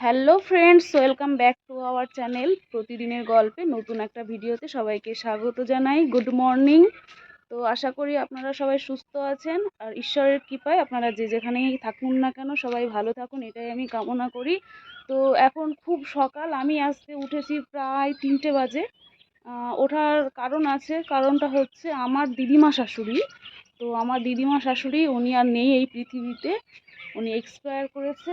Hello friends welcome back to our channel প্রতিদিনের গল্পে নতুন একটা ভিডিওতে সবাইকে স্বাগত জানাই। গুড মর্নিং তো আশা করি আপনারা সবাই সুস্থ আছেন আর ঈশ্বরের কৃপায় আপনারা যে যেখানেই থাকুন না কেন সবাই ভালো থাকুন, এটাই আমি কামনা করি। তো এখন খুব সকাল, আমি আজকে উঠেছি প্রায় তিনটে বাজে। ওঠার কারণ আছে, কারণটা হচ্ছে আমার দিদিমা শাশুড়ি। তো আমার দিদিমা শাশুড়ি, উনি আর নেই এই পৃথিবীতে। উনি এক্সপায়ার করেছে।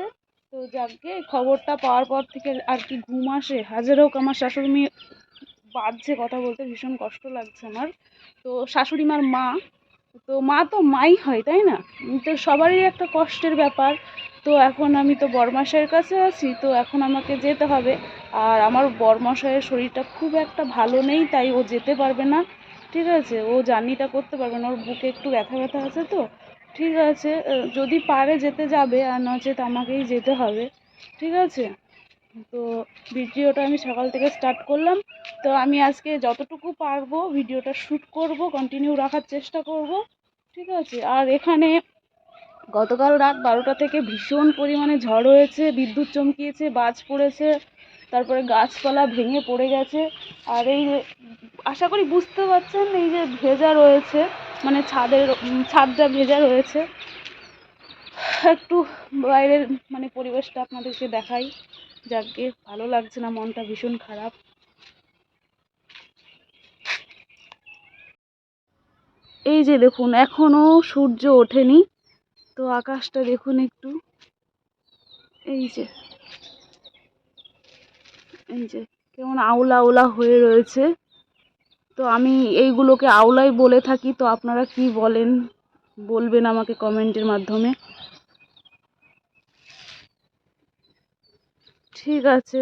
তো যাকে খবরটা পাওয়ার পর থেকে আর কি ঘুম আসে, হাজার হোক আমার শাশুড়ি মেয়ে বাজছে কথা বলতে, ভীষণ কষ্ট লাগছে আমার। তো শাশুড়ি মার মা, তো মা তো মাই হয়, তাই না? তো সবারই একটা কষ্টের ব্যাপার। তো এখন আমি তো বরমাসাইয়ের কাছে আছি, তো এখন আমাকে যেতে হবে। আর আমার বরমশাইয়ের শরীরটা খুব একটা ভালো নেই, তাই ও যেতে পারবে না। ঠিক আছে, ও জার্নিটা করতে পারবে না, ওর বুকে একটু ব্যথা ব্যথা আছে তো। ঠিক আছে যদি পারে যেতে যাবে আর নচেত আমাকেই যেতে হবে, ঠিক আছে? তো ভিডিওটা আমি সকাল থেকে স্টার্ট করলাম। তো আমি আজকে যতটুকু পারব ভিডিওটা শ্যুট করব কন্টিনিউ রাখার চেষ্টা করব, ঠিক আছে? আর এখানে গতকাল রাত বারোটা থেকে ভীষণ পরিমাণে ঝড় হয়েছে, বিদ্যুৎ চমকিয়েছে, বাজ পড়েছে, তারপরে গাছপালা ভেঙে পড়ে গেছে। আর এই আশা করি বুঝতে পারছেন, এই যে ভেজা রয়েছে মানে ছাদের ছাদটা ভেজা রয়েছে। একটু বাইরের মানে পরিবেশটা আপনাদেরকে দেখাই। যাকে ভালো লাগছে না, মনটা ভীষণ খারাপ। এই যে দেখুন, এখনও সূর্য ওঠেনি। তো আকাশটা দেখুন একটু। এই যে এই যে, কেমন আওলা আওলা হয়ে রয়েছে। তো আমি এইগুলোকে আওলাই বলে থাকি, তো আপনারা কি বলেন? বলবেন আমাকে কমেন্টের মাধ্যমে। ঠিক আছে,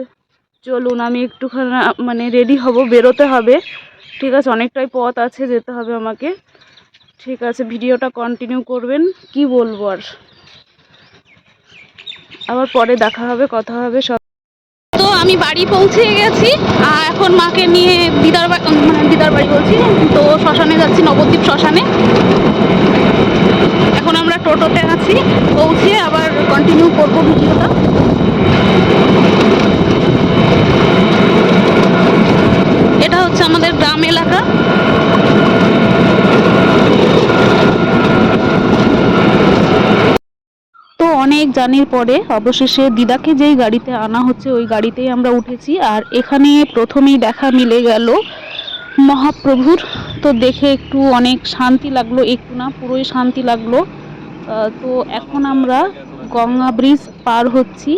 চলুন, আমি একটুখানি মানে রেডি হব, বেরোতে হবে। ঠিক আছে, অনেকটাই পথ আছে, যেতে হবে আমাকে। ঠিক আছে, ভিডিওটা কন্টিনিউ করবেন, কি বলব আর। আবার পরে দেখা হবে, কথা হবে, সব আমি বাড়ি পৌঁছে গেছি, আর এখন মাকে নিয়ে দিদার মানে দিদার বাড়ি বলছি, তো শ্মশানে যাচ্ছি, নবদ্বীপ শ্মশানে। এখন আমরা টোটোতে আছি, পৌঁছে আবার কন্টিনিউ করব ভিডিওটা। এটা হচ্ছে আমাদের গ্রাম এলাকা। অনেক জার্নির পরে অবশেষে দিদাকে যেই গাড়িতে আনা হচ্ছে, ওই গাড়িতেই আমরা উঠেছি। আর এখানে প্রথমেই দেখা মিলে গেল মহাপ্রভুর। তো দেখে একটু অনেক শান্তি লাগল, একটু না, পুরোই শান্তি লাগল। তো এখন আমরা গঙ্গা ব্রিজ পার হচ্ছি।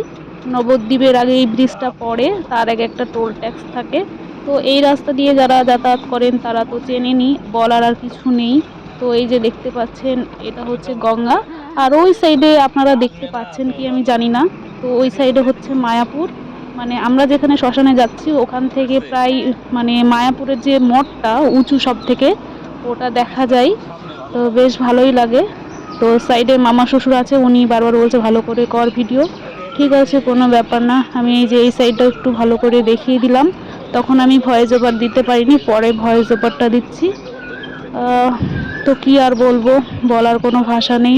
নবদ্বীপের আগে এই ব্রিজটা পড়ে, তার আগে একটা টোল ট্যাক্স থাকে। তো এই রাস্তা দিয়ে যারা যাতায়াত করেন, তারা তো চেনেনি বলার আর কিছু নেই। তো এই যে দেখতে পাচ্ছেন, এটা হচ্ছে গঙ্গা। আর ওই সাইডে আপনারা দেখতে পাচ্ছেন কি আমি জানি না। তো ওই সাইডে হচ্ছে মায়াপুর। মানে আমরা যেখানে শ্মশানে যাচ্ছি, ওখান থেকে প্রায় মানে মায়াপুরের যে মঠটা, উঁচু সব থেকে ওটা দেখা যায়। তো বেশ ভালোই লাগে। তো সাইডে মামা শ্বশুর আছে, উনি বারবার বলছে ভালো করে কর ভিডিও ঠিক আছে, কোনো ব্যাপার না। আমি এই যে এই সাইডটা একটু ভালো করে দেখিয়ে দিলাম। তখন আমি ভয়েস ওভার দিতে পারিনি, পরে ভয়েস ওভারটা দিচ্ছি। তো কি আর বলব? বলার কোনো ভাষা নেই।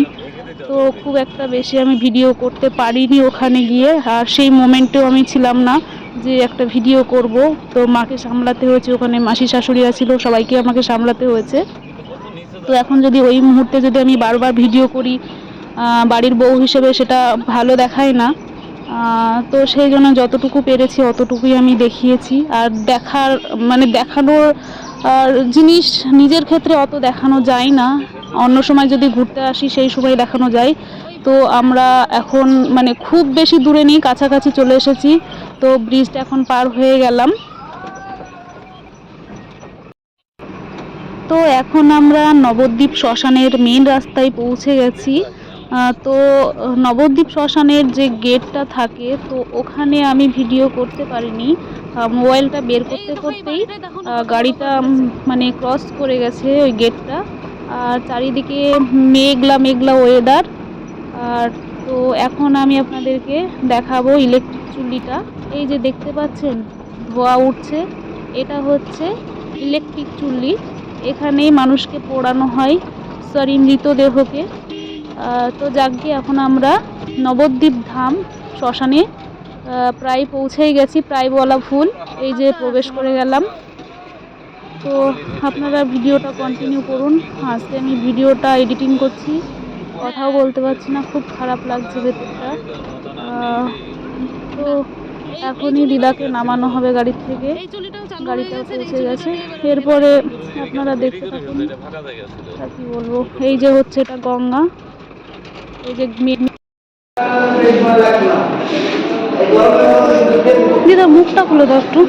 তো খুব একটা বেশি আমি ভিডিও করতে পারিনি ওখানে গিয়ে। আর সেই মোমেন্টেও আমি ছিলাম না যে একটা ভিডিও করব। তো মাকে সামলাতে হয়েছে, ওখানে মাসি শাশুড়িরা ছিল সবাইকে আমাকে সামলাতে হয়েছে। তো এখন যদি ওই মুহূর্তে যদি আমি বারবার ভিডিও করি বাড়ির বউ হিসেবে সেটা ভালো দেখায় না। তো সেই জন্য যতটুকু পেরেছি অতটুকুই আমি দেখিয়েছি। আর দেখার মানে দেখানোর জিনিস নিজের ক্ষেত্রে অত দেখানো যায় না। অন্য সময় যদি ঘুরতে আসি, সেই সময় দেখানো যায়। তো আমরা এখন মানে খুব বেশি দূরে নেই, কাছাকাছি চলে এসেছি। তো ব্রিজটা এখন পার হয়ে গেলাম। তো এখন আমরা নবদ্বীপ শ্মশানের মেন রাস্তায় পৌঁছে গেছি। তো নবদ্বীপ শ্মশানের যে গেটটা থাকে, তো ওখানে আমি ভিডিও করতে পারিনি। মোবাইলটা বের করতে করতেই গাড়িটা মানে ক্রস করে গেছে ওই গেটটা আর চারিদিকে মেঘলা মেঘলা ওয়েদার আর তো এখন আমি আপনাদেরকে দেখাবো ইলেকট্রিক চুল্লিটা। এই যে দেখতে পাচ্ছেন, ধোয়া উঠছে। এটা হচ্ছে ইলেকট্রিক চুল্লি। এখানেই মানুষকে পোড়ানো হয় সরি মৃতদেহকে তো যাকে এখন আমরা নবদ্বীপ ধাম শ্মশানে প্রায় পৌঁছেই গেছি, প্রায় বলা ভুল। এই যে প্রবেশ করে গেলাম। তো আপনারা ভিডিওটা কন্টিনিউ করুন। আজকে আমি ভিডিওটা এডিটিং করছি। কথাও বলতে পারছি না, খুব খারাপ লাগছে ভেতরটা। তো এখনই দিদাকে নামানো হবে গাড়ির থেকে। গাড়িটা পৌঁছে গেছে। এরপরে আপনারা দেখতে আর কি বলব? এই যে হচ্ছে এটা গঙ্গা। এই যে দিদা, মুখটা খুলে দাও একটু।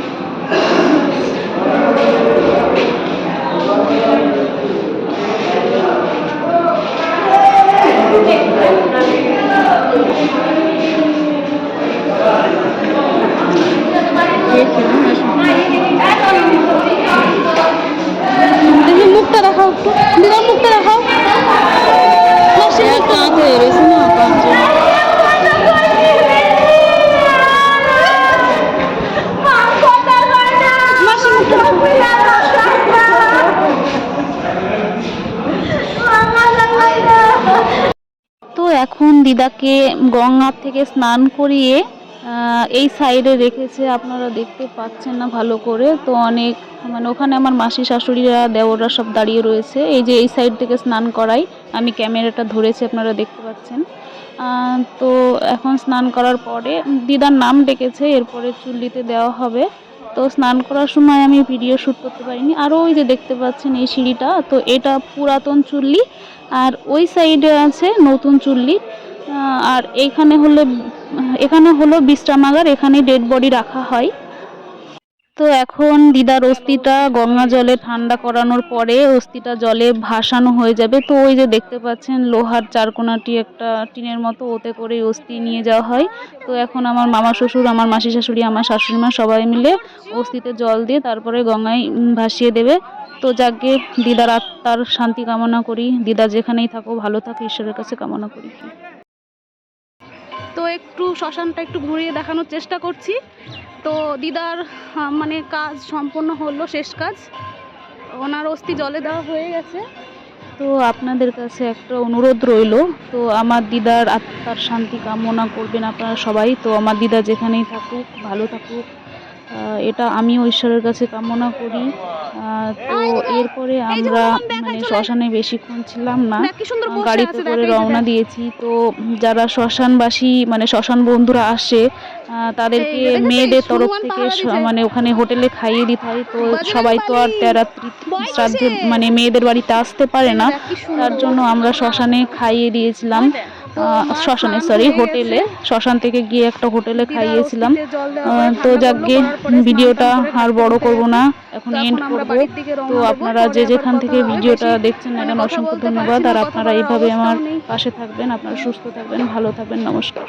কাঁধে রয়েছে না তো এখন দিদাকে গঙ্গার থেকে স্নান করিয়ে এই সাইডে রেখেছে, আপনারা দেখতে পাচ্ছেন না ভালো করে। তো অনেক মানে ওখানে আমার মাসি, শাশুড়িরা, দেওররা সব দাঁড়িয়ে রয়েছে। এই যে এই সাইড থেকে স্নান করাই, আমি ক্যামেরাটা ধরেছি, আপনারা দেখতে পাচ্ছেন। তো এখন স্নান করার পরে, দিদার নাম ডেকেছে, এরপরে চুল্লিতে দেওয়া হবে। তো স্নান করার সময় আমি ভিডিও শ্যুট করতে পারিনি। আরও ওই যে দেখতে পাচ্ছেন এই সিঁড়িটা, তো এটা পুরাতন চুল্লি, আর ওই সাইডে আছে নতুন চুল্লি। আর এইখানে হলো, এখানে হলো বিশ্রামাগার এখানে ডেড বডি রাখা হয়। তো এখন দিদার অস্থিটা গঙ্গা জলে ঠান্ডা করানোর পরে অস্থিটা জলে ভাসানো হয়ে যাবে। তো ওই যে দেখতে পাচ্ছেন, লোহার চারকোনাটি একটা টিনের মতো, ওতে করে অস্থি নিয়ে যাওয়া হয়। তো এখন আমার মামা শ্বশুর, আমার মাসি শাশুড়ি, আমার শাশুড়ি মা সবাই মিলে অস্থিতে জল দিয়ে তারপরে গঙ্গায় ভাসিয়ে দেবে। তো যাকে দিদার আত্মার শান্তি কামনা করি, দিদা যেখানেই থাকো, ভালো থাকো, ঈশ্বরের কাছে কামনা করি। তো একটু শ্মশানটা একটু ঘুরিয়ে দেখানোর চেষ্টা করছি। তো দিদার মানে কাজ সম্পন্ন হলো, শেষ কাজ। ওনার অস্থি জলে দেওয়া হয়ে গেছে। তো আপনাদের কাছে একটা অনুরোধ রইল, তো আমার দিদার আত্মার শান্তি কামনা করবেন আপনারা সবাই। তো আমার দিদা যেখানেই থাকুক, ভালো থাকুক। এটা আমি ঈশ্বরের কাছে কামনা করি। তো এরপরে আমরা মানে শ্মশানে বেশিক্ষণ ছিলাম না। গাড়িতে করে রওনা দিয়েছি। তো যারা শ্মশানবাসী মানে শ্মশান বন্ধুরা আসে তাদেরকে মেয়েদের তরফ থেকে। মানে ওখানে হোটেলে খাইয়ে দিতে হয়। তো সবাই তো আর। তেরাত্রি শ্রাদ্ধে মানে মেয়েদের বাড়িতে আসতে পারে না। তার জন্য আমরা শ্মশানে খাইয়ে দিয়েছিলাম। শ্মশানে সরি হোটেলে শ্মশান থেকে গিয়ে একটা হোটেলে খাইয়েছিলাম। তো যাক ভিডিওটা আর বড় করব না এখন এন্ড করব। তো আপনারা যে যেখান থেকে ভিডিওটা দেখছেন ম্যাডাম অসংখ্য ধন্যবাদ। আর আপনারা এইভাবে আমার পাশে থাকবেন আপনারা সুস্থ থাকবেন ভালো থাকবেন নমস্কার।